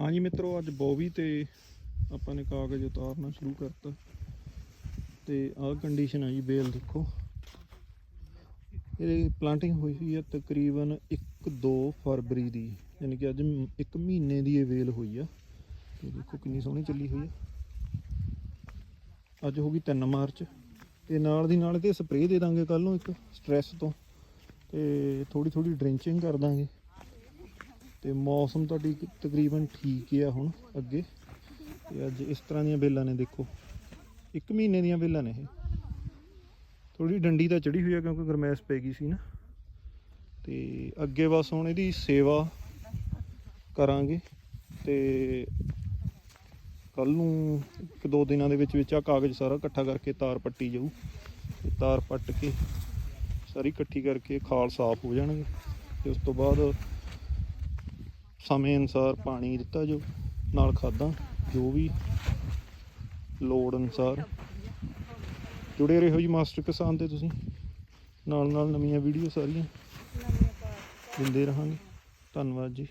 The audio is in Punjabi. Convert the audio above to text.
ਹਾਂਜੀ ਮਿੱਤਰੋ, ਅੱਜ ਬੋਬੀ ਤੇ ਆਪਾਂ ਨੇ ਕਾਗਜ਼ ਉਤਾਰਨਾ ਸ਼ੁਰੂ ਕਰਤਾ। ਤੇ ਆਹ ਕੰਡੀਸ਼ਨ ਆ ਜੀ, ਬੇਲ ਦੇਖੋ। ਇਹ ਪਲਾਂਟਿੰਗ ਹੋਈ ਹੋਈ ਆ ਤਕਰੀਬਨ 1-2 ਫਰਵਰੀ ਦੀ, ਯਾਨੀ ਕਿ ਅੱਜ ਮ- ਇੱਕ ਮਹੀਨੇ ਦੀ ਇਹ ਵੇਲ ਹੋਈ ਆ। ਤੇ ਦੇਖੋ ਕਿੰਨੀ ਸੋਹਣੀ ਚੱਲੀ ਹੋਈ ਆ। ਅੱਜ ਹੋ ਗਈ 3 ਮਾਰਚ। ਤੇ ਨਾਲ ਦੀ ਨਾਲ ਤੇ ਸਪਰੇਅ ਦੇ ਦਾਂਗੇ ਕੱਲ ਨੂੰ ਇੱਕ ਸਟ੍ਰੈਸ ਤੋਂ। ਤੇ ਥੋੜੀ ਥੋੜੀ ਡ੍ਰਿੰਚਿੰਗ ਕਰ ਦਾਂਗੇ। ਤੇ ਮੌਸਮ ਤੁਹਾਡੀ ਤਕਰੀਬਨ ਠੀਕ ਹੀ ਆ ਹੁਣ ਅੱਗੇ। ਤੇ ਅੱਜ ਇਸ ਤਰ੍ਹਾਂ ਦੀਆਂ ਬੇਲਾਂ ਨੇ ਦੇਖੋ। ਇੱਕ ਮਹੀਨੇ ਦੀਆਂ ਬੇਲਾਂ ਨੇ ਇਹ। ਥੋੜੀ ਡੰਡੀ ਤਾਂ ਚੜੀ ਹੋਈ ਆ ਕਿਉਂਕਿ ਗਰਮੈਸ਼ ਪੈ ਗਈ ਸੀ ਨਾ। ਤੇ ਅੱਗੇ ਬਸ ਹੁਣ ਇਹਦੀ ਸੇਵਾ ਕਰਾਂਗੇ। ਤੇ ਕੱਲ ਨੂੰ ਇੱਕ ਦੋ ਦਿਨਾਂ ਦੇ ਵਿੱਚ ਵਿੱਚ ਆ ਕਾਗਜ਼ ਸਾਰਾ ਇਕੱਠਾ ਕਰਕੇ ਤਾਰ ਪੱਟੀ ਜਾਊ। ਤੇ ਤਾਰ ਪੱਟ ਕੇ ਸਾਰੀ ਇਕੱਠੀ ਕਰਕੇ ਖਾਲ ਸਾਫ਼ ਹੋ ਜਾਣਗੇ। ਤੇ ਉਸ ਤੋਂ ਬਾਅਦ ਸਮੇਂ ਅਨੁਸਾਰ ਪਾਣੀ ਦਿੱਤਾ ਜੋ ਨਾਲ ਖਾਦਾਂ ਜੋ ਵੀ ਲੋੜ ਅਨੁਸਾਰ। ਜੁੜੇ ਰਹੋ ਜੀ ਮਾਸਟਰ ਕਿਸਾਨ ਤੇ ਤੁਸੀਂ। ਨਾਲ ਨਾਲ ਨਵੀਆਂ ਵੀਡੀਓ ਸਾਰੀਆਂ। ਦਿੰਦੇ ਰਹਾਂਗੇ। ਧੰਨਵਾਦ ਜੀ।